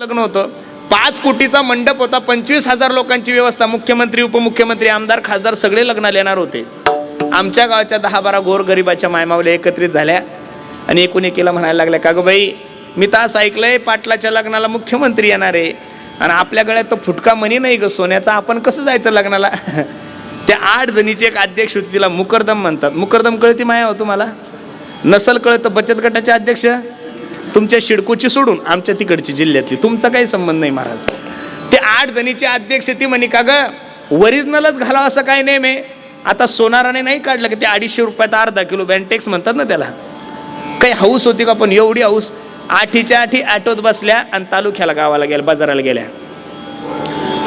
लग्न होतं. पाच कोटीचा मंडप होता. पंचवीस हजार लोकांची व्यवस्था. मुख्यमंत्री उपमुख्यमंत्री आमदार खासदार सगळे लग्नाला येणार होते. आमच्या गावाच्या दहा बारा गोर गरिबाच्या मायमावल्या एकत्रित झाल्या. आणि एकूण एकीला म्हणायला लागल्या का गं बाई मी तर असं ऐकलंय पाटलाच्या लग्नाला मुख्यमंत्री येणार आहे. आणि आपल्या गळ्यात तो फुटका मनी नाही ग सोन्याचा. आपण कसं जायचं लग्नाला? त्या आठ जणीची एक अध्यक्ष होती तिला मुकरदम म्हणतात. मुकरदम कळती माया हो तुम्हाला? नसल कळत बचत गटाचे अध्यक्ष? तुमच्या शिडकोची सोडून आमच्या तिकडची जिल्ह्यातली. तुमचा काही संबंध नाही महाराज. ते आठ जणीचे अध्यक्ष ती म्हणे का ग ओरिजिनलच घालावं असं काही नाही मे आता सोनाराने नाही काढलं की ते अडीचशे रुपयात अर्धा किलो बँटेक्स म्हणतात ना त्याला? काही हाऊस होती का पण एवढी हाऊस आठीच्या आठी ॲटोत बसल्या आणि तालुक्याला गावाला गेल्या बाजाराला गेल्या.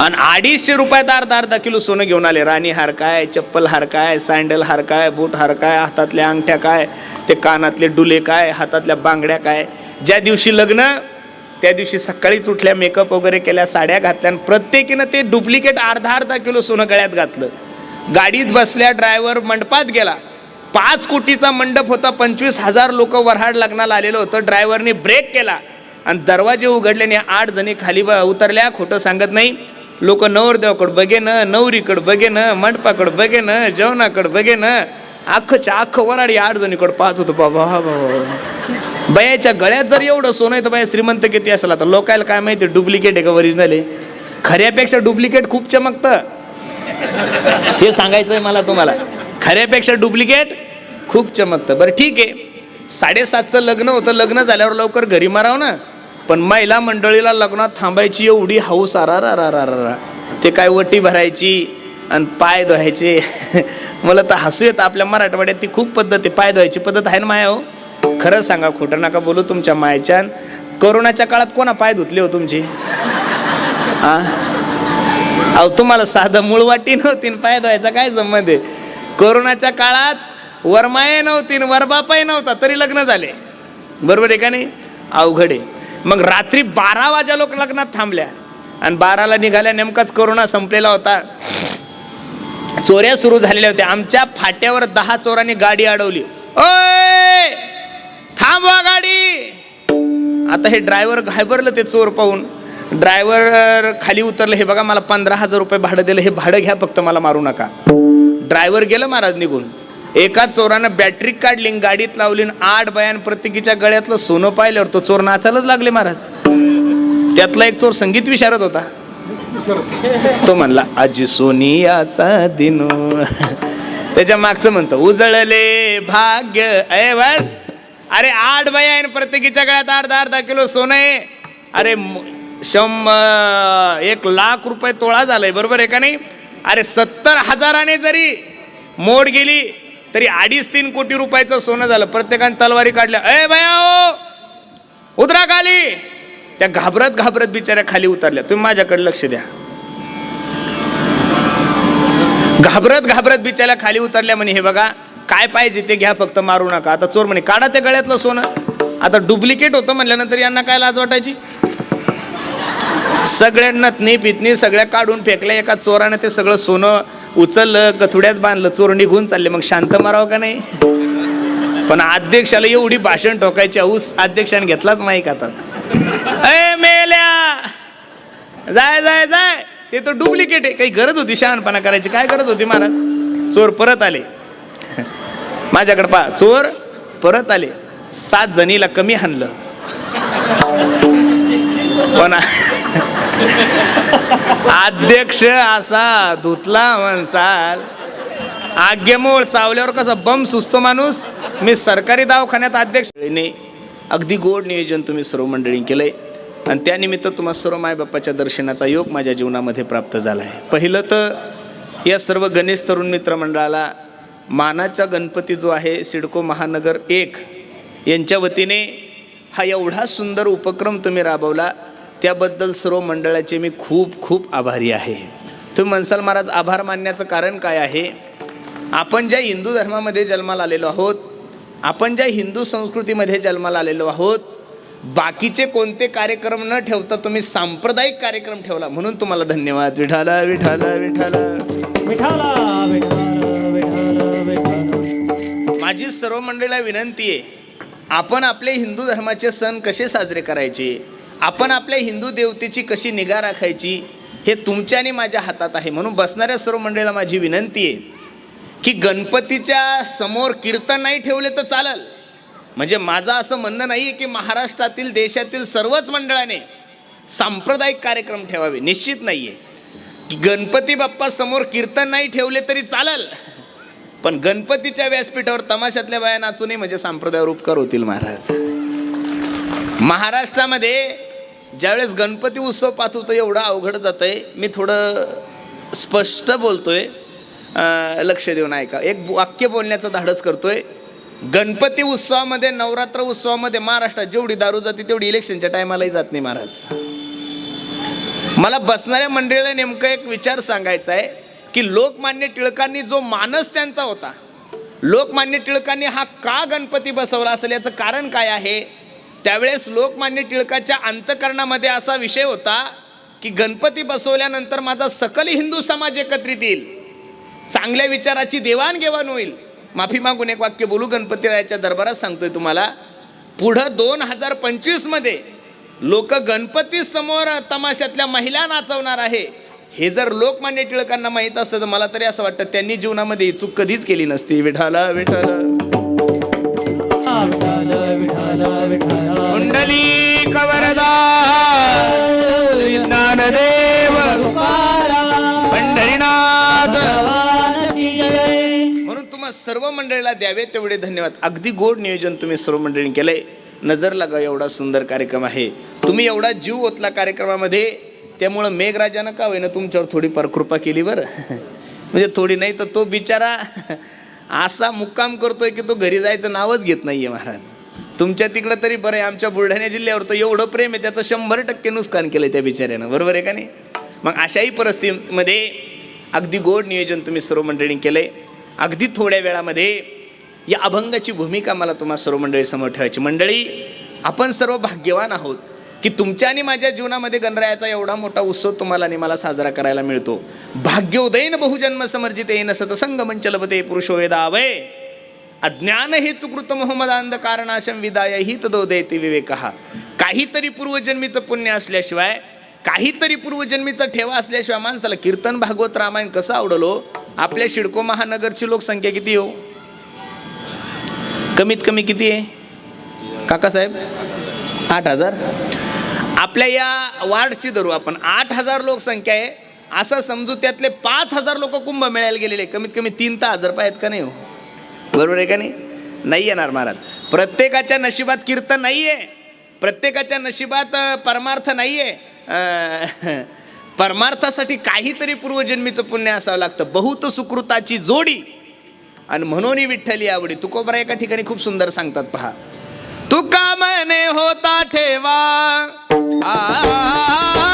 आणि अडीचशे रुपयात अर्धा अर्धा किलो सोनं घेऊन आले. राणी हार काय चप्पल हार काय सँडल हार काय बूट हार काय हातातल्या अंगठ्या काय ते कानातले डुले काय हातातल्या बांगड्या काय ज्या दिवशी लग्न त्या दिवशी सकाळीच उठल्या मेकअप वगैरे केल्या साड्या घातल्या आणि प्रत्येकीनं ते डुप्लिकेट अर्धा अर्धा किलो सोनं गळ्यात घातलं. गाडीत बसल्या ड्रायव्हर मंडपात गेला. पाच कोटीचा मंडप होता पंचवीस हजार लोक वऱ्हाड लग्नाला आलेलं होतं. ड्रायव्हरने ब्रेक केला आणि दरवाजे उघडल्याने आठ जणी खाली उतरल्या. खोटं सांगत नाही. लोक नवरदेवाकडं बघे ना नवरीकडं बघे ना मंडपाकडं बघे ना जेवणाकडं बघे ना अख्खच्या अख्खं वराडी आठ जणीकडं पाहत होतं. बाबा हा बाबा. बयाच्या गळ्यात जर एवढं सोनं आहे तर बाया श्रीमंत किती असेल? आता लोकायला काय माहिती डुप्लिकेट आहे का ओरिजिनल आहे? खऱ्यापेक्षा डुप्लिकेट खूप चमकतं. हे सांगायचं आहे मला तुम्हाला. खऱ्यापेक्षा डुप्लिकेट खूप चमकतं. बरं ठीक आहे. साडेसातचं लग्न होतं. लग्न झाल्यावर लवकर घरी माराव ना. पण महिला मंडळीला लग्नात थांबायची एवढी हाऊस आरा रा रा रा रा. ते काय वटी भरायची आणि पाय धुवायचे. मला तर हसू येतं. आपल्या मराठवाड्यात ती खूप पद्धत आहे. पाय धुवायची पद्धत आहे ना माया हो? खरं सांगा खोटं नका बोलू तुमच्या मायच्यान कोरोनाच्या काळात कोणा पाय धुतले हो तुमची? आ? अहो तुम्हाला साधं मुळवाटी नव्हती पाय धुवायचा काय संबंध आहे? कोरोनाच्या काळात वरमाये नव्हती न वरबापाही नव्हता तरी लग्न झाले. बरोबर आहे का नाही? अवघड आहे. मग रात्री बारा वाजा लोक लग्नात थांबल्या. आणि बाराला निघाल्या नेमकाच कोरोना संपलेला होता. चोऱ्या सुरू झालेल्या होत्या. आमच्या फाट्यावर दहा चोरांनी गाडी अडवली. ओय! थांबवा गाडी. आता हे ड्रायव्हर घाबरलं ते चोर पाहून. ड्रायव्हर खाली उतरलं हे बघा मला पंधरा हजार रुपये भाडं दिलं हे भाडं घ्या फक्त मला मारू नका. ड्रायव्हर गेलं महाराज निघून. एका चोरानं बॅटरी काढली गाडीत लावली आणि आठ बयान प्रत्येकीच्या गळ्यातलं सोनं पाहिल्यावर तो चोर नाचायलाच लागले महाराज. त्यातला एक चोर संगीत विशारत होता. तो म्हणला आजी सोनियाचा दिनो. त्याच्या मागचं म्हणतो उजळले भाग्य अय अरे आठ बाई आहे ना प्रत्येकीच्या गळ्यात अर्धा अर्धा किलो सोनं आहे. अरे शंभ एक लाख रुपये तोळा झालाय बरोबर आहे का नाही? अरे सत्तर हजाराने जरी मोड गेली तरी अडीच तीन कोटी रुपयाचं सोनं झालं. प्रत्येकाने तलवारी काढल्या. अय बया ओ हो, उतरा खाली. त्या घाबरत घाबरत बिचाऱ्या खाली उतरल्या. तुम्ही माझ्याकडे लक्ष द्या. घाबरत घाबरत बिचाऱ्या खाली उतरल्या म्हणे हे बघा काय पाहिजे ते घ्या फक्त मारू नका. आता चोर म्हणे काढा ते गळ्यातलं सोनं. आता डुप्लिकेट होतं म्हणल्यानंतर यांना काय लाज वाटायची? सगळ्या नी पितनी सगळ्या काढून फेकल्या एका चोराने ते सगळं सोनं उचललं कथुड्यात बांधलं चोर निघून चालले. मग शांत मारावं का नाही? पण अध्यक्षाला एवढी भाषण ठोकायची औस अध्यक्षाने घेतलाच माहीत आता. अय मेल्या! जाय जाय जाय! ते तर डुप्लिकेट आहे. काही गरज होती शहाणपणा करायची. काय गरज होती महाराज? चोर परत आले. माझ्याकडे पा चोर परत आले. सात जणीला कमी हाणलं. पण अध्यक्ष असा धुतला म्हणसाल. आज्ञेमोळ चावल्यावर कसा बम सुचतो माणूस. मी सरकारी दवाखान्यात अध्यक्ष. अगदी गोड नियोजन तुम्ही सर्व मंडळी केलंय. आणि त्यानिमित्त तुम्हा सर्व मायबाप्पाच्या दर्शनाचा योग माझ्या जीवनामध्ये प्राप्त झाला आहे पहिलं तर या सर्व गणेश तरुण मित्र मंडळाला मानाचा गणपती जो आहे सिडको महानगर एक यांच्या वतीने हा एवढा सुंदर उपक्रम तुम्ही राबवला त्याबद्दल सर्व मंडळाचे मी खूप खूप आभारी आहे. तुम्ही म्हणसाल महाराज आभार मानण्याचं कारण काय आहे? आपण ज्या हिंदू धर्मामध्ये जन्माला आलेलो आहोत आपण ज्या हिंदू संस्कृतीमध्ये जन्माला आलेलो आहोत बाकीचे कोणते कार्यक्रम न ठेवता तुम्ही सांप्रदायिक कार्यक्रम ठेवला म्हणून तुम्हाला धन्यवाद. विठाला विठाला विठाला विठाला. विठाला विठाला विठाला. माझी सर्व मंडळीला विनंती आहे आपण आपले हिंदू धर्माचे सण कसे साजरे करायचे? आपण आपल्या हिंदू देवतेची कशी निगा राखायची? हे तुमच्या आणि माझ्या हातात आहे. म्हणून बसणाऱ्या सर्व मंडळीला माझी विनंती आहे की गणपतीच्या समोर कीर्तन नाही ठेवले तर चालेल. म्हणजे माझं असं म्हणणं नाही आहे की महाराष्ट्रातील देशातील सर्वच मंडळाने सांप्रदायिक कार्यक्रम ठेवावे. निश्चित नाही आहे की गणपती बाप्पा समोर कीर्तन नाही ठेवले तरी चालेल. पण गणपतीच्या व्यासपीठावर तमाशातल्या बाया नाचू नये म्हणजे सांप्रदाय उपकार होतील महाराज. महाराष्ट्रामध्ये ज्यावेळेस गणपती उत्सव पाहतो तो एवढं अवघड जातं आहे मी थोडं स्पष्ट बोलतोय. लक्ष देऊन ऐका. एक वाक्य बोलण्याचं धाडस करतोय. गणपती उत्सवामध्ये नवरात्र उत्सवामध्ये महाराष्ट्रात जेवढी दारू जाते तेवढी इलेक्शनच्या टायमालाही जात नाही महाराज. मला बसणाऱ्या मंडळीला नेमकं एक विचार सांगायचा आहे. की लोकमान्य टिळकांनी जो मानस त्यांचा होता लोकमान्य टिळकांनी हा का गणपती बसवला असेल याचं कारण काय आहे? त्यावेळेस लोकमान्य टिळकाच्या अंतकरणामध्ये असा विषय होता की गणपती बसवल्यानंतर माझा सकल हिंदू समाज एकत्रित येईल. चांगल्या विचाराची देवाणघेवाण होईल. माफी मागून एक वाक्य बोलू गणपतीरायाच्या दरबारात सांगतोय तुम्हाला. पुढं दोन हजार पंचवीसमध्ये लोक गणपतीसमोर तमाशातल्या महिला नाचवणार आहे. हे जर लोकमान्य टिळकांना माहीत असतं तर मला तरी असं वाटतं त्यांनी जीवनामध्ये ही चूक कधीच केली नसती. विठाला विठाला. विठाल विठाल कुंडली कवरदा ज्ञानदेव पंढरीनाथ. म्हणून तुम्हा सर्व मंडळीला द्यावे तेवढे धन्यवाद. अगदी गोड नियोजन तुम्ही सर्व मंडळींनी केलंय. नजर लागा एवढा सुंदर कार्यक्रम आहे. तुम्ही एवढा जीव ओतला कार्यक्रमामध्ये. त्यामुळं मेघराजानं का होईना तुमच्यावर थोडीफार कृपा केली बरं? म्हणजे थोडी नाही तर तो बिचारा असा मुक्काम करतोय की तो घरी जायचं नावच घेत नाही आहे महाराज. तुमच्या तिकडं तरी बरं आहे आमच्या बुलढाणा जिल्ह्यावर तर एवढं प्रेम आहे त्याचं शंभर टक्के नुकसान केलं त्या बिचाऱ्यानं. बरोबर आहे का नाही? मग अशाही परिस्थितीमध्ये अगदी गोड नियोजन तुम्ही सर्व मंडळींनी केलंय. अगदी थोड्या वेळामध्ये या अभंगाची भूमिका मला तुम्हा सर्व मंडळी समोर ठेवायची. मंडळी आपण सर्व भाग्यवान आहोत. की तुमच्या आणि माझ्या जीवनामध्ये गणरायाचा एवढा मोठा उत्सव तुम्हाला आणि मला साजरा करायला मिळतो. भाग्योदयन बहुजन्म समर्जित येईन सत मंचलपते पुरुषो वेदावय. अज्ञान हेतुकृत मोहम्मद अंधकारणाशम विदाय ही तदोदयते विवेक. काहीतरी पूर्वजन्मीचं पुण्य असल्याशिवाय काहीतरी पूर्वजन्मीचा ठेवा असल्याशिवाय माणसाला कीर्तन भागवत रामायण कसं आवडलो? आपल्या शिडको महानगरची लोकसंख्या किती हो? कमीत कमी किती आहे? काकासाहेब? आठ हजार? आपल्या या वार्डची धरू आपण. आठ हजार लोकसंख्या आहे. असं समजू त्यातले पाच हजार लोक कुंभ मिळायला गेलेले. कमीत कमी तीन तर हजार रुपये आहेत का नाही हो? बरोबर आहे का नाही? नाही येणार महाराज. प्रत्येकाच्या नशिबात कीर्तन नाही आहे प्रत्येकाच्या नशिबात परमार्थ नाही आहे परमार्थासाठी काहीतरी पूर्वजन्मीचं पुण्य असावं लागतं. बहुत सुकृताची जोडी. आणि म्हणून विठ्ठली आवडी. तुकोबरा एका ठिकाणी खूप सुंदर सांगतात पहा. तुका मने होता ठेवा. आ,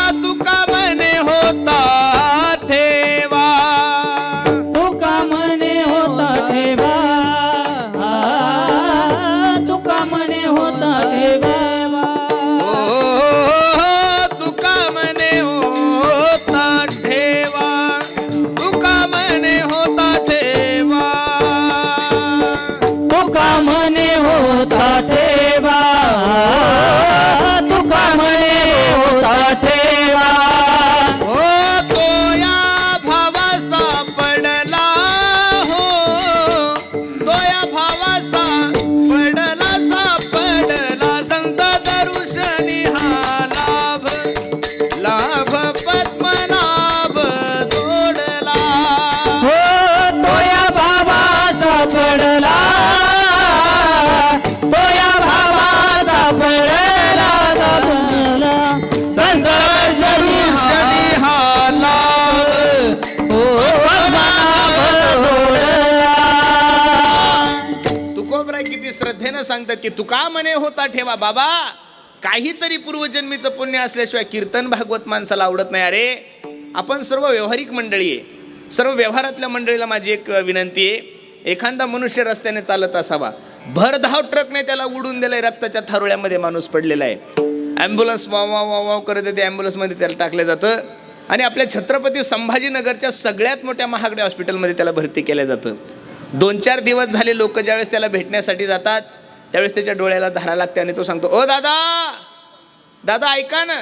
सांगतात की तुका मने होता ठेवा बाबा. काहीतरी पूर्वजन्मीचं पुण्य असल्याशिवाय कीर्तन भागवत माणसाला आवडत नाही. अरे आपण सर्व व्यवहारिक मंडळी आहे. सर्व व्यवहारातल्या मंडळीला माझी एक विनंती आहे. एखादा मनुष्य रस्त्याने चालत असावा. भरधाव ट्रकने त्याला उडून दिलंय रक्ताच्या थारोळ्यामध्ये माणूस पडलेला आहे. ॲम्ब्युलन्स वाव वाव वाव वाव करत येते ॲम्ब्युलन्समध्ये त्याला टाकलं जातं. आणि आपल्या छत्रपती संभाजीनगरच्या सगळ्यात मोठ्या महागड्या हॉस्पिटलमध्ये त्याला भरती केलं जातं. दोन चार दिवस झाले लोक ज्यावेळेस त्याला भेटण्यासाठी जातात. त्यावेळेस त्याच्या डोळ्याला धारा लागते आणि तो सांगतो ओ दादा दादा ऐका ना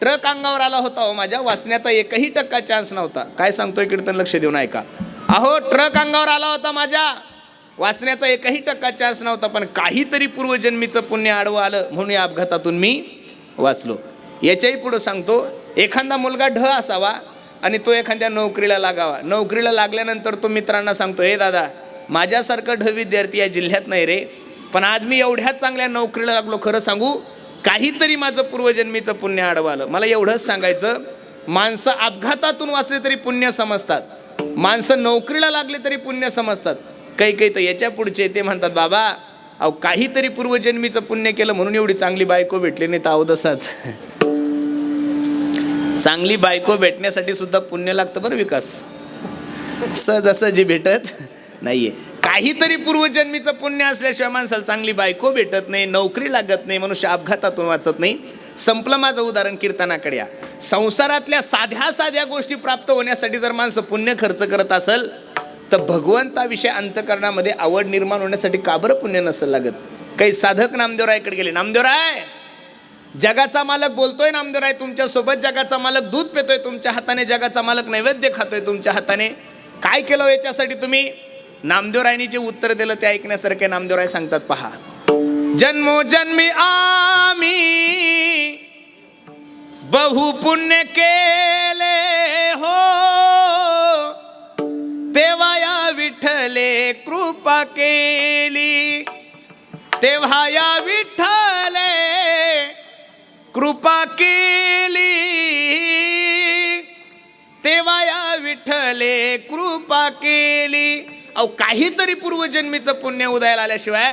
ट्रक अंगावर आला होता हो माझ्या वाचण्याचा एकही टक्का चान्स नव्हता. काय सांगतोय कीर्तन लक्ष देऊन ऐका. अहो ट्रक अंगावर आला होता माझ्या वाचण्याचा एकही टक्का चान्स नव्हता पण काहीतरी पूर्वजन्मीचं पुण्य आडवं आलं म्हणून या अपघातातून मी वाचलो. याच्याही पुढं सांगतो एखादा मुलगा ढ असावा आणि तो एखाद्या नोकरीला लागावा. नोकरीला लागल्यानंतर तो मित्रांना सांगतो हे दादा माझ्यासारखं ढ विद्यार्थी या जिल्ह्यात नाही रे पण आज मी एवढ्या चांगल्या नोकरीला लागलो खरं सांगू काहीतरी माझं पूर्वजन्मीचं पुण्य आडवं आलं मला एवढंच सांगायचं माणसं अपघातातून वाचले तरी पुण्य समजतात. माणसं नोकरीला लागले तरी पुण्य समजतात. काही काही तर याच्या पुढचे ते म्हणतात बाबा अहो काहीतरी पूर्वजन्मीचं पुण्य केलं म्हणून एवढी चांगली बायको भेटली नाही तर अवदसाच. चांगली बायको भेटण्यासाठी सुद्धा पुण्य लागतं बरं विकास. सहज सहजासहजी भेटत नाहीये. काहीतरी पूर्वजन्मीचं पुण्य असल्याशिवाय माणसाला चांगली बायको भेटत नाही नोकरी लागत नाही मनुष्य अपघातातून वाचत नाही. संपलं माझं उदाहरण कीर्तनाकडे या. संसारातल्या साध्या साध्या गोष्टी प्राप्त होण्यासाठी जर माणसं पुण्य खर्च करत असेल तर भगवंताविषयी अंतकरणामध्ये आवड निर्माण होण्यासाठी का बरं पुण्य नसेल लागत? काही साधक नामदेवरायकडे गेले. नामदेवराय जगाचा मालक बोलतोय नामदेवराय तुमच्यासोबत जगाचा मालक दूध पितोय तुमच्या हाताने जगाचा मालक नैवेद्य खातोय तुमच्या हाताने. काय केलं याच्यासाठी तुम्ही? नामदेवरायनी जे उत्तर दिलं ते ऐकण्यासारखे नामदेवराय सांगतात पहा. जन्मो जन्मी आम्ही बहु पुण्य केले हो. तेव्हा या विठ्ठले कृपा केली. तेव्हा या विठ्ठले कृपा केली. तेव्हा या विठ्ठले कृपा केली. अहो काहीतरी पूर्वजन्मीचं पुण्य उदयाला आल्याशिवाय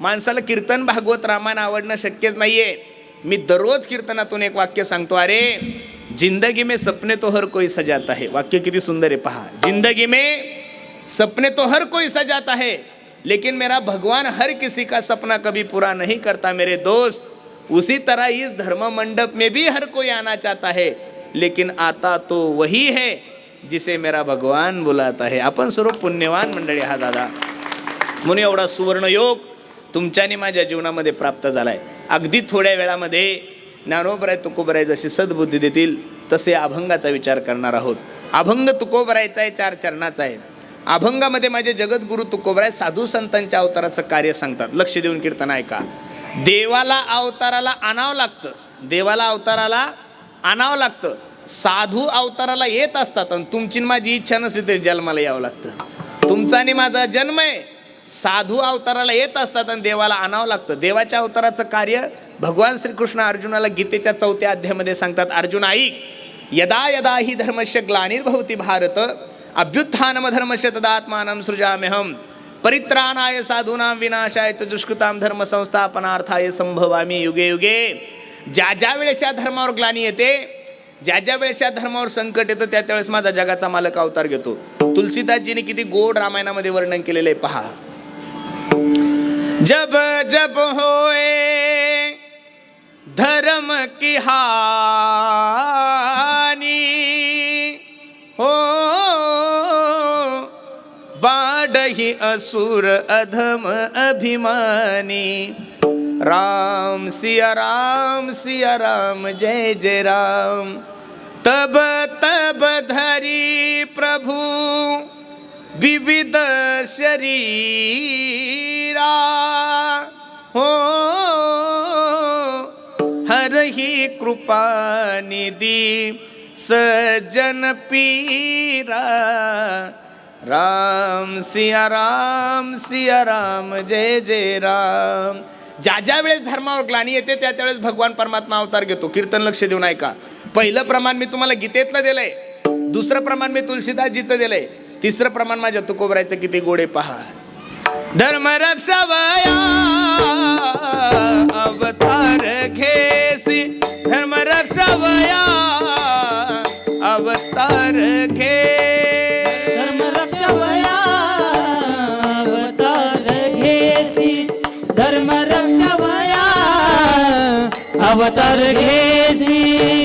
माणसाला कीर्तन भागवत रामायण आवडणं शक्यच नाहीये. मी दररोज कीर्तनातून एक वाक्य सांगतो अरे जिंदगी में सपने तो हर कोई सजाता है. वाक्य किती सुंदर आहे पहा. जिंदगी में सपने तो हर कोई सजाता है लेकिन मेरा भगवान हर किसी का सपना कभी पूरा नहीं करता मेरे दोस्त। उसी तरह इस धर्म मंडप में भी हर कोई आना चाहता है लेकिन आता तो वही है। जिसे मेरा भगवान बोलात आहे आपण सर्व पुण्यवान मंडळी हा दादा. म्हणून एवढा सुवर्ण योग तुमच्याने माझ्या जीवनामध्ये प्राप्त झालाय. अगदी थोड्या वेळामध्ये ज्ञानोबराय तुकोबराय जशी सद्बुद्धी देतील तसे अभंगाचा विचार करणार आहोत. अभंग तुकोबरायचा आहे चार चरणाचा आहे अभंगामध्ये माझे जगद्गुरु तुकोबराय साधू संतांच्या अवताराचं कार्य सांगतात. लक्ष देऊन कीर्तन ऐका. देवाला अवताराला आणावं लागतं. देवाला अवताराला आणावं लागतं. साधू अवताराला येत असतात आणि तुमची न माझी इच्छा नसली तरी जन्माला यावं लागतं. तुमचा आणि माझा जन्म आहे. साधू अवताराला येत असतात आणि देवाला आणावं लागतं. देवाच्या अवताराचं कार्य भगवान श्रीकृष्ण अर्जुनाला गीतेच्या चौथ्या अध्यायामध्ये सांगतात अर्जुन ऐक यदा यदा ही धर्मस्य ग्लानिर्भवती भारत अभ्युत्थानम धर्मस्य तदात्मानं सृजाम्यहम परित्राणाय साधूनां विनाशाय च दुष्कृतां धर्म संस्थापनार्थाय संभवामी युगे युगे। ज्या ज्या वेळेस या धर्मावर ग्लानी येते ज्या ज्या वेळेस या धर्मावर संकट येतं त्या त्यावेळेस माझा जगाचा मालक अवतार घेतो. तुलसीदासजीने किती गोड रामायणामध्ये वर्णन केलेलं आहे पहा. जब जब होए धर्म की हानी हो बाडही असुर अधम अभिमानी। राम सिया राम सिया राम जय जय राम। तब तब धरी प्रभु विविध शरीरा। हो हर ही कृपा निधि सज्जन पीरा। राम सिया राम सिया राम जय जय राम। ज्या ज्या वेळेस धर्मावर ग्लानी येते त्या त्यावेळेस भगवान परमात्मा अवतार घेतो. कीर्तन लक्ष देऊन ऐका. पहिलं प्रमाण मी तुम्हाला गीतेतलं दिलंय. दुसरं प्रमाण मी तुलसीदासजीचं दिलंय. तिसरं प्रमाण माझ्या तुकोबरायचं किती गोडे पहा. धर्म रक्षावया अवतार घेसी. धर्म रक्षावया अवतार घे धर्म रक्षावया अवतार घेसी. धर्म रक्षावया अवतार घेसी.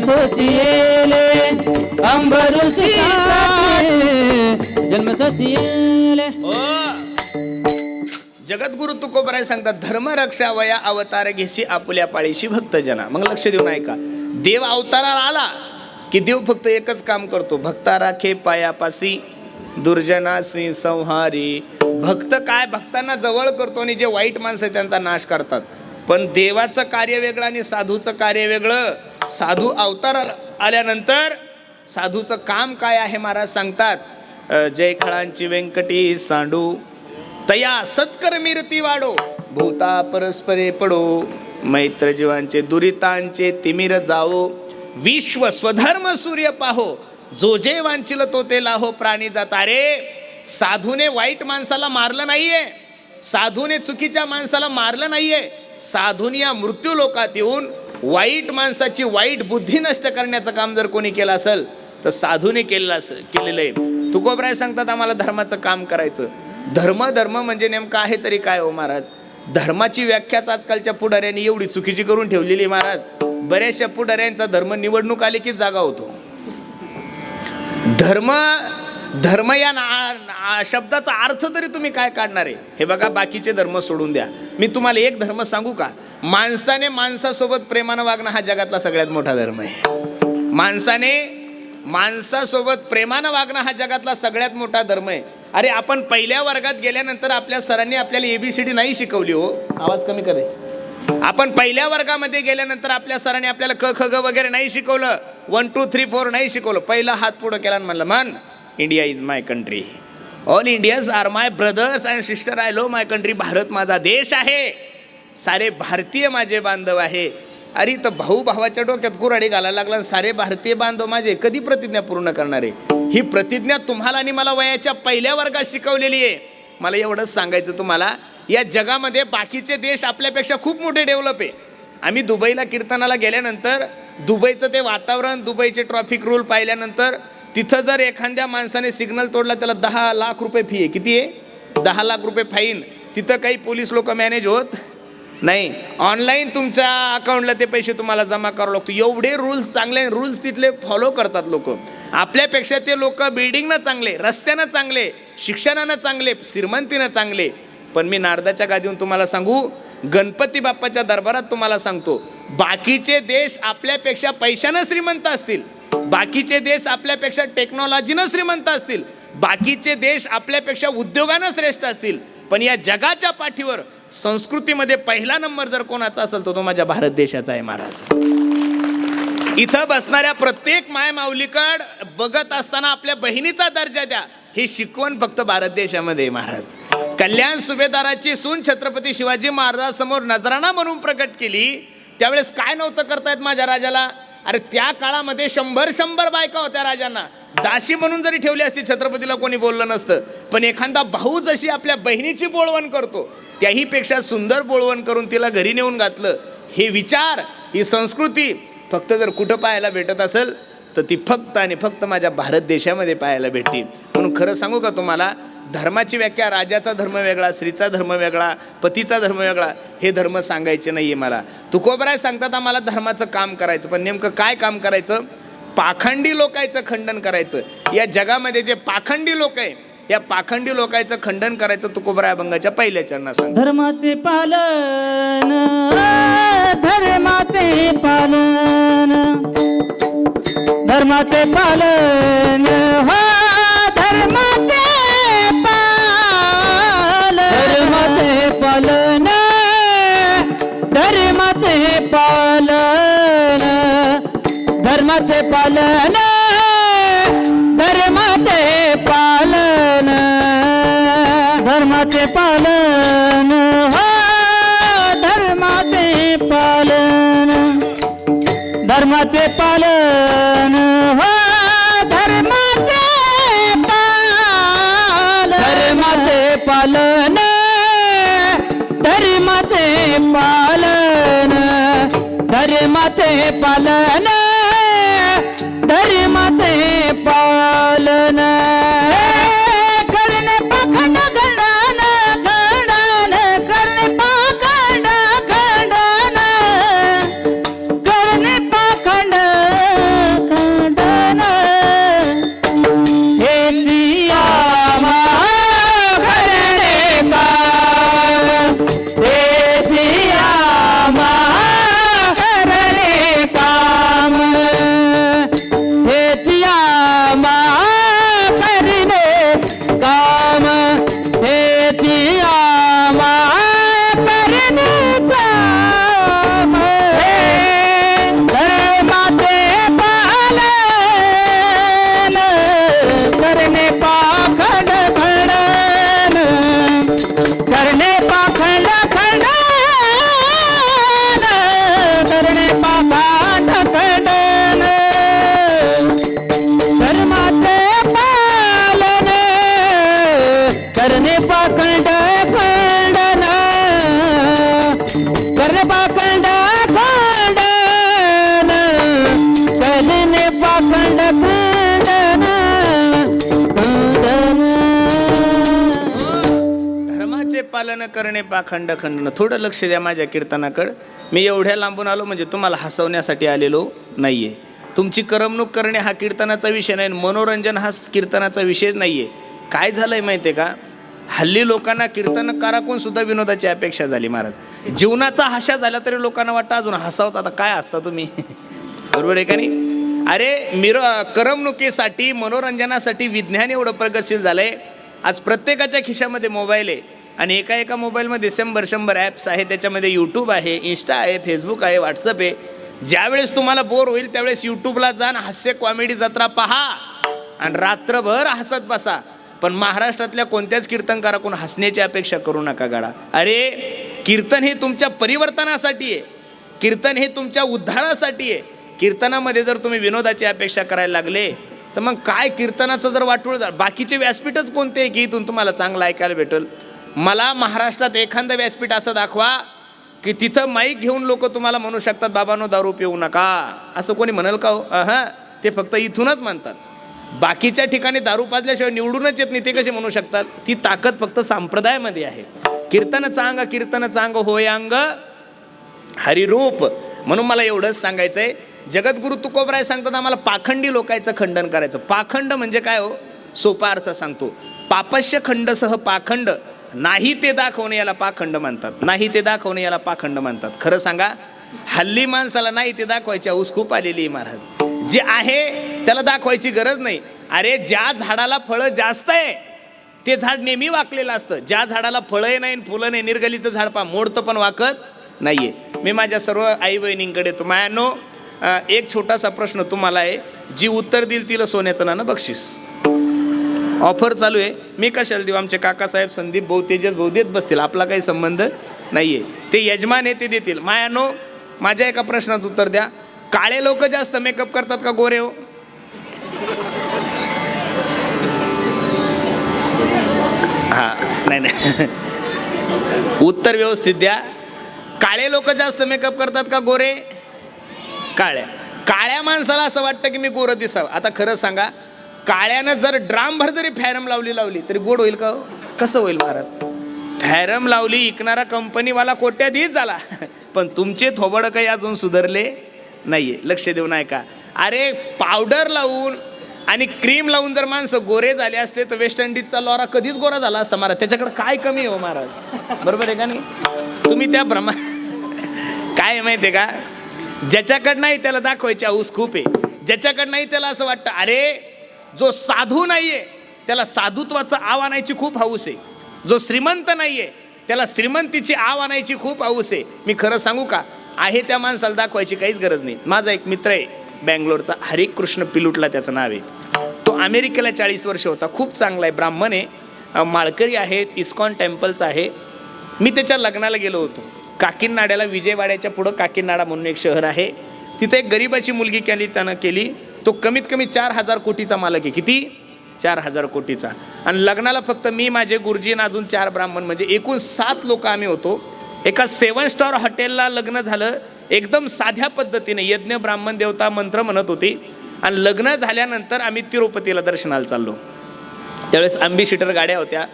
साठी जन्म सोचिले हो जगद्गुरु तुकोबराय सांगतात धर्मरक्षा वया अवतार घेशी आपुल्या पाळीशी भक्तजना. मग लक्ष देऊन ऐका. देव अवताराला आला की देव फक्त एकच काम करतो. भक्ता राखे पायापासी दुर्जनासी संहारी. भक्त काय? भक्तांना जवळ करतो आणि जे वाईट माणसं आहेत त्यांचा नाश करतात. पण देवाचं कार्य वेगळं आणि साधूचं कार्य वेगळं. साधू अवतार आल्यानंतर साधूचं काम काय आहे महाराज सांगतात? जयखळांची जय खळांची व्यंकटी सांडू. तया सत्कर्मीरती वाढो भूता परस्परे पडो. मैत्र जीवांचे दुरितांचे तिमिर जाओ विश्व स्वधर्म सूर्य पाहो. जो जे वांचिल तो ते लाहो. प्राणी जाता रे. साधूने वाईट माणसाला मारलं नाहीये. साधूने चुकीच्या माणसाला मारलं नाहीये. साधून या मृत्यू लोकात येऊन वाईट माणसाची वाईट बुद्धी नष्ट करण्याचं काम जर कोणी केलं असेल तर साधूने केलेलं असेल केलेलं आहे. तुकोबराय सांगतात आम्हाला धर्माचं काम करायचं. धर्म धर्म म्हणजे नेमकं आहे तरी काय हो महाराज? धर्माची व्याख्याच आजकालच्या पुढाऱ्यांनी एवढी चुकीची करून ठेवलेली आहे महाराज. बऱ्याचशा पुढाऱ्यांचा धर्म निवडणूक आली की जागा होतो. धर्म धर्म या ना- शब्दाचा अर्थ तरी तुम्ही काय काढणार आहे? हे बघा बाकीचे धर्म सोडून द्या. मी तुम्हाला एक धर्म सांगू का? माणसाने माणसासोबत प्रेमानं वागणं हा जगातला सगळ्यात मोठा धर्म आहे. माणसाने माणसासोबत प्रेमानं वागणं हा जगातला सगळ्यात मोठा धर्म आहे. अरे आपण पहिल्या वर्गात गेल्यानंतर आपल्या सरांनी आपल्याला एबीसीडी नाही शिकवली हो. आवाज कमी करे आपण पहिल्या वर्गामध्ये गेल्यानंतर आपल्या सरांनी आपल्याला क ख ग वगैरे नाही शिकवलं. वन टू थ्री फोर नाही शिकवलं. पहिला हात पुढं केला आणि म्हणलं म्हण India is my country all Indians are my brothers and sister I love my country Bharat माझा देश आहे. सारे भारतीय माझे बांधव आहे. अरे तर भाऊ भावाच्या डोक्यात कुराडी घालायला लागला आणि सारे भारतीय बांधव माझे कधी प्रतिज्ञा पूर्ण करणार? आहे ही प्रतिज्ञा तुम्हाला आणि मला वयाच्या पहिल्या वर्गात शिकवलेली आहे. मला एवढंच सांगायचं तुम्हाला या जगामध्ये बाकीचे देश आपल्यापेक्षा खूप मोठे डेव्हलप आहे. आम्ही दुबईला कीर्तनाला गेल्यानंतर दुबईचं ते वातावरण दुबईचे ट्रॉफिक रूल पाहिल्यानंतर तिथं जर एखाद्या माणसाने सिग्नल तोडला त्याला दहा लाख रुपये फी आहे. किती आहे? दहा लाख रुपये फाईन तिथं काही पोलीस लोक मॅनेज होत नाही. ऑनलाईन तुमच्या अकाउंटला ते पैसे तुम्हाला जमा करावं लागतो. एवढे रूल्स चांगले रूल्स तिथले फॉलो करतात लोक. आपल्यापेक्षा ते लोक बिल्डिंगनं चांगले रस्त्यानं चांगले शिक्षणानं चांगले श्रीमंतीनं चांगले. पण मी नारदाच्या गादीहून तुम्हाला सांगू गणपती बाप्पाच्या दरबारात तुम्हाला सांगतो बाकीचे देश आपल्यापेक्षा पैशानं श्रीमंत असतील. बाकीचे देश आपल्यापेक्षा टेक्नॉलॉजीनं श्रीमंत असतील. बाकीचे देश आपल्यापेक्षा उद्योगानं श्रेष्ठ असतील. पण या जगाच्या पाठीवर संस्कृतीमध्ये पहिला नंबर जर कोणाचा असेल तर तो माझ्या भारत देशाचा आहे महाराज. इथं बसणाऱ्या प्रत्येक माय माऊलीकड बघत असताना आपल्या बहिणीचा दर्जा द्या. ही शिकवण फक्त भारत देशामध्ये महाराज. कल्याण सुभेदाराची सून छत्रपती शिवाजी महाराजांसमोर नजराणा म्हणून प्रकट केली. त्यावेळेस काय नव्हतं करतायत माझ्या राजाला? अरे त्या काळामध्ये शंभर शंभर बायका होत्या राजांना. दाशी म्हणून जरी ठेवली असती छत्रपतीला कोणी बोललं नसतं. पण एखादा भाऊ जशी आपल्या बहिणीची बोळवण करतो त्याहीपेक्षा सुंदर बोळवण करून तिला घरी नेऊन घातलं हे विचार ही संस्कृती फक्त जर कुठं पाहायला भेटत असेल तर ती फक्त आणि फक्त माझ्या भारत देशामध्ये पाहायला भेटतील. म्हणून खरं सांगू का तुम्हाला धर्माची व्याख्या राजाचा धर्म वेगळा स्त्रीचा धर्म वेगळा पतीचा धर्म वेगळा हे धर्म सांगायचे नाही आहे मला. तुकोबराय सांगतात आम्हाला धर्माचं काम करायचं पण नेमकं काय काम करायचं? पाखंडी लोकांचं खंडन करायचं. या जगामध्ये जे पाखंडी लोक आहे या पाखंडी लोकांचं खंडन करायचं तुकोबराय अभंगाच्या पहिल्या चरणात धर्माचे पालन धर्माचे पालन. धर्माचे पालन हो. पालन धर्माचे पालन धर्माचे पालन धर्माचे पालन धर्माचे पालन हो धर्माचे पालन धर्माचे पालन हो धर्माचे खंडन करणे करणे पाखंड खंडन थोडं लक्ष द्या माझ्या कीर्तनाकडं. मी एवढ्या लांबून आलो म्हणजे तुम्हाला हसवण्यासाठी आलेलो नाहीये. तुमची करमणूक करणे हा कीर्तनाचा विषय नाही मनोरंजन हा कीर्तनाचा विषयच नाहीये. काय झालंय माहितीये का? हल्ली लोकांना कीर्तनकाराकून सुद्धा विनोदाची अपेक्षा झाली महाराज. जीवनाचा हाशा झाला तरी लोकांना वाटतं अजून हसावच. आता काय असता तुम्ही? बरोबर आहे का नाही? अरे मिर करमणुकीसाठी मनोरंजनासाठी विज्ञान एवढं प्रगतशील झालंय. आज प्रत्येकाच्या खिशामध्ये मोबाईल आहे. आणि एका एका मोबाईलमध्ये शंभर शंभर ॲप्स आहे त्याच्यामध्ये यूट्यूब आहे इन्स्टा आहे फेसबुक आहे व्हॉट्सअप आहे. ज्यावेळेस तुम्हाला बोर होईल त्यावेळेस यूट्यूबला जाण हास्य कॉमेडी जत्रा पहा. आणि रात्रभर हसत बसा. पण महाराष्ट्रातल्या कोणत्याच कीर्तनकाराकडून हसण्याची अपेक्षा करू नका गाडा. अरे कीर्तन हे तुमच्या परिवर्तनासाठी आहे. कीर्तन हे तुमच्या उद्धारासाठी आहे. कीर्तनामध्ये जर तुम्ही विनोदाची अपेक्षा करायला लागले तर मग काय कीर्तनाचं जर वाटोळ झालं? बाकीचे व्यासपीठच कोणते आहे की इथून तुम्हाला चांगलं ऐकायला भेटेल? मला महाराष्ट्रात एखादं व्यासपीठ असं दाखवा की तिथं माईक घेऊन लोक तुम्हाला म्हणू शकतात बाबांनो दारू पिऊ नका. असं कोणी म्हणाल का हो? ते फक्त इथूनच म्हणतात. बाकीच्या ठिकाणी दारू पाजल्याशिवाय निवडूनच येत नाही ते कसे म्हणू शकतात? ती ताकद फक्त संप्रदायामध्ये आहे. कीर्तन चांग कीर्तन चांग होय अंग हरिरूप म्हणून मला एवढंच सांगायचं आहे जगद्गुरु तुकोबराय सांगतात आम्हाला पाखंडी लोकांचं खंडन करायचं. पाखंड म्हणजे काय हो? सोपा अर्थ सांगतो. पापश्य खंडसह पाखंड. नाही ते दाखवणे याला पाखंड म्हणतात. नाही ते दाखवणे याला पाखंड म्हणतात. खरं सांगा हल्ली माणसाला नाही ते दाखवायची ऊस खूप आलेली आहे महाराज. जे आहे त्याला दाखवायची गरज नाही. अरे ज्या झाडाला फळं जास्त आहे ते झाड नेहमी वाकलेलं असतं. ज्या झाडाला फळंही नाही फुलं नाही निर्गलीचं झाड पा मोडतं पण वाकत नाहीये. मी माझ्या सर्व आई बहिणींकडे तो मायानो एक छोटासा प्रश्न तुम्हाला आहे. जी उत्तर देईल तिला सोन्याचं नाणं बक्षीस. ऑफर चालू आहे. मी कशाला देऊ? आमचे काकासाहेब संदीप भाऊ तेजस भाऊ देत बसतील. आपला काही संबंध नाही आहे ते यजमान आहे ते देतील. मायानो माझ्या एका प्रश्नाचं उत्तर द्या. काळे लोक जास्त मेकअप करतात का गोरे हो? हां नाही नाही. उत्तर व्यवस्थित द्या. काळे लोक जास्त मेकअप करतात का गोरे? काळ्या काळ्या माणसाला असं वाटतं की मी गोरं दिसावं. आता खरं सांगा काळ्यानं जर ड्रामभर जरी फॅरम लावली लावली तरी गोड होईल का हो? कसं होईल महाराज फॅरम लावली इकणारा कंपनीवाला कोट्याधीश झाला. पण तुमचे थोबड काही अजून सुधारले नाहीये. लक्ष देऊ नाही का अरे पावडर लावून आणि क्रीम लावून जर माणसं गोरे झाले असते तर वेस्ट इंडिजचा लॉरा कधीच गोरा झाला असता महाराज. त्याच्याकडे काय कमी आहे हो महाराज? बरोबर आहे का नाही? तुम्ही त्या भ्रमा काय आहे माहिती आहे का? ज्याच्याकडं नाही त्याला दाखवायची ऊस खूप आहे. ज्याच्याकडं नाही त्याला असं वाटतं अरे जो साधू नाही आहे त्याला साधुत्वाचं आव आणायची खूप हौस आहे. जो श्रीमंत नाही आहे त्याला श्रीमंतीची आव आणायची खूप हौस आहे. मी खरं सांगू का? आहे त्या माणसाला दाखवायची काहीच गरज नाही. माझा एक मित्र आहे बँगलोरचा हरिकृष्ण पिलुटला त्याचं नाव आहे. तो अमेरिकेला चाळीस वर्ष होता खूप चांगला आहे ब्राह्मण आहे. माळकरी आहे इस्कॉन टेम्पलचा आहे. मी त्याच्या लग्नाला गेलो होतो. काकीनाड्याला विजयवाड्याच्या पुढं काकीनाडा म्हणून एक शहर आहे. तिथे एक गरीबाची मुलगी केली त्यानं केली. तो कमीत कमी चार हजार कोटीचा मालक आहे. किती? चार हजार कोटीचा. आणि लग्नाला फक्त मी माझे गुरुजी आणि अजून चार ब्राह्मण म्हणजे एकूण सात लोक आम्ही होतो. एका सेवन स्टार हॉटेलला लग्न झालं. एकदम साध्या पद्धतीने यज्ञ ब्राह्मण देवता मंत्र म्हणत होती. आणि लग्न झाल्यानंतर आम्ही तिरुपतीला दर्शनाला चाललो. त्यावेळेस आंबी सीटर गाड्या होत्या.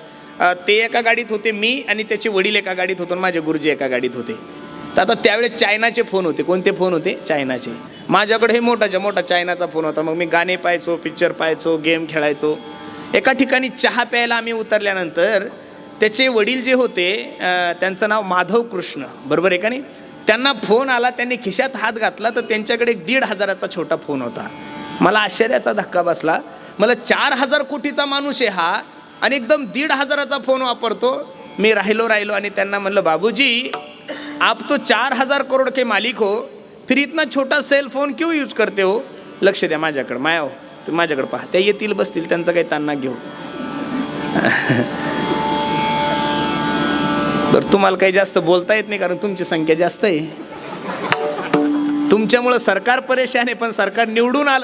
ते एका गाडीत होते मी आणि त्याचे वडील एका गाडीत होतो आणि माझे गुरुजी एका गाडीत होते. तर आता त्यावेळेस चायनाचे फोन होते. कोणते फोन होते? चायनाचे. माझ्याकडे हे मोठाच्या मोठा चायनाचा फोन होता. मग मी गाणे पाहायचो पिक्चर पाहायचो गेम खेळायचो. एका ठिकाणी चहा प्यायला आम्ही उतरल्यानंतर त्याचे वडील जे होते त्यांचं नाव माधव कृष्ण. बरोबर आहे का नाही? त्यांना फोन आला त्यांनी खिशात हात घातला तर त्यांच्याकडे एक दीड हजाराचा छोटा फोन होता. मला आश्चर्याचा धक्का बसला. मला चार हजार कोटीचा माणूस आहे हा आणि एकदम दीड हजाराचा फोन वापरतो. मी राहिलो राहिलो आणि त्यांना म्हणलं बाबूजी आप तो चार हजार करोड के मालिक हो फिर इतना छोटा सेल फोन क्यों यूज करते हो? लक्ष द्या माझ्याकडं माया हो तुम्ही माझ्याकडे पहा. त्या येतील बसतील त्यांचा काही तान्ना घेऊ. तर तुम्हाला काही जास्त बोलता येत नाही कारण तुमची संख्या जास्त आहे. तुमच्यामुळं सरकार परेशान आहे पण सरकार निवडून आलं.